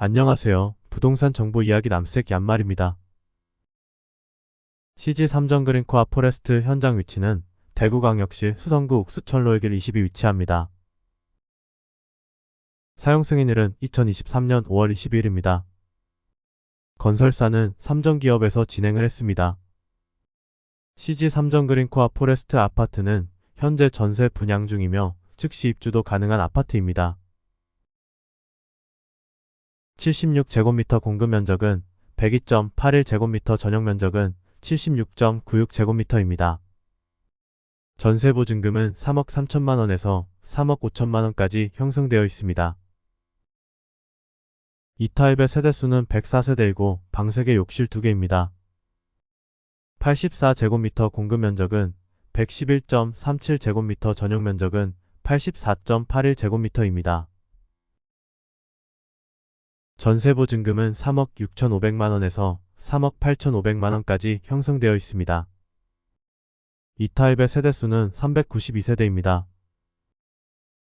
안녕하세요. 부동산 정보 이야기 남색 얀말입니다. CG 삼정그린코아 포레스트 현장 위치는 대구광역시 수성구 옥수천로의 길 20이 위치합니다. 사용 승인일은 2023년 5월 22일입니다. 건설사는 삼정기업에서 진행을 했습니다. CG 삼정그린코아 포레스트 아파트는 현재 전세 분양 중이며 즉시 입주도 가능한 아파트입니다. 76제곱미터 공급 면적은 102.81제곱미터 전용 면적은 76.96제곱미터입니다. 전세 보증금은 3억 3천만 원에서 3억 5천만 원까지 형성되어 있습니다. 이 타입의 세대수는 104세대이고 방 3개 욕실 2개입니다. 84제곱미터 공급 면적은 111.37제곱미터 전용 면적은 84.81제곱미터입니다. 전세 보증금은 3억 6,500만 원에서 3억 8,500만 원까지 형성되어 있습니다. 이 타입의 세대수는 392세대입니다.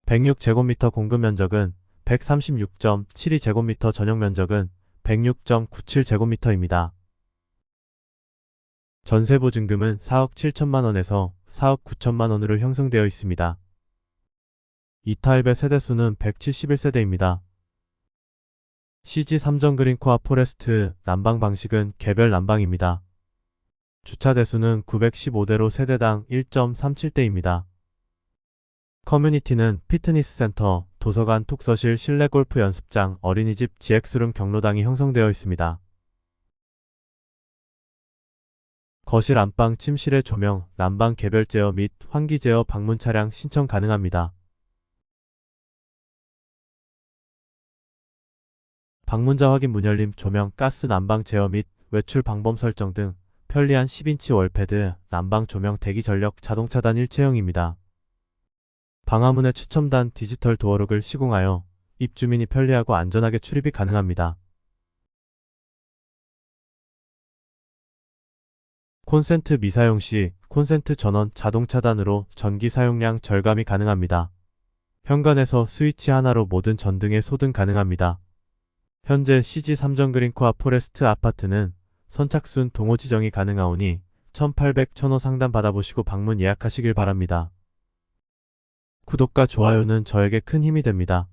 106제곱미터 공급 면적은 136.72제곱미터 전용 면적은 106.97제곱미터입니다. 전세 보증금은 4억 7천만 원에서 4억 9천만 원으로 형성되어 있습니다. 이 타입의 세대수는 171세대입니다. CG 삼정그린코아 포레스트 난방 방식은 개별 난방입니다. 주차 대수는 915대로 세대당 1.37대입니다. 커뮤니티는 피트니스 센터, 도서관, 톡서실, 실내 골프 연습장, 어린이집, GX룸 경로당이 형성되어 있습니다. 거실 안방 침실의 조명, 난방 개별 제어 및 환기 제어 방문 차량 신청 가능합니다. 방문자 확인 문열림, 조명, 가스 난방 제어 및 외출 방범 설정 등 편리한 10인치 월패드, 난방 조명 대기 전력 자동 차 단 일 체형입니다. 방화문의 최첨단 디지털 도어록을 시공하여 입주민이 편리하고 안전하게 출입이 가능합니다. 콘센트 미사용 시 콘센트 전원 자동 차단으로 전기 사용량 절감이 가능합니다. 현관에서 스위치 하나로 모든 전등에 소등 가능합니다. 현재 CG 삼정그린코아 포레스트 아파트는 선착순 동호 지정이 가능하오니 1800 천호 상담 받아보시고 방문 예약하시길 바랍니다. 구독과 좋아요는 저에게 큰 힘이 됩니다.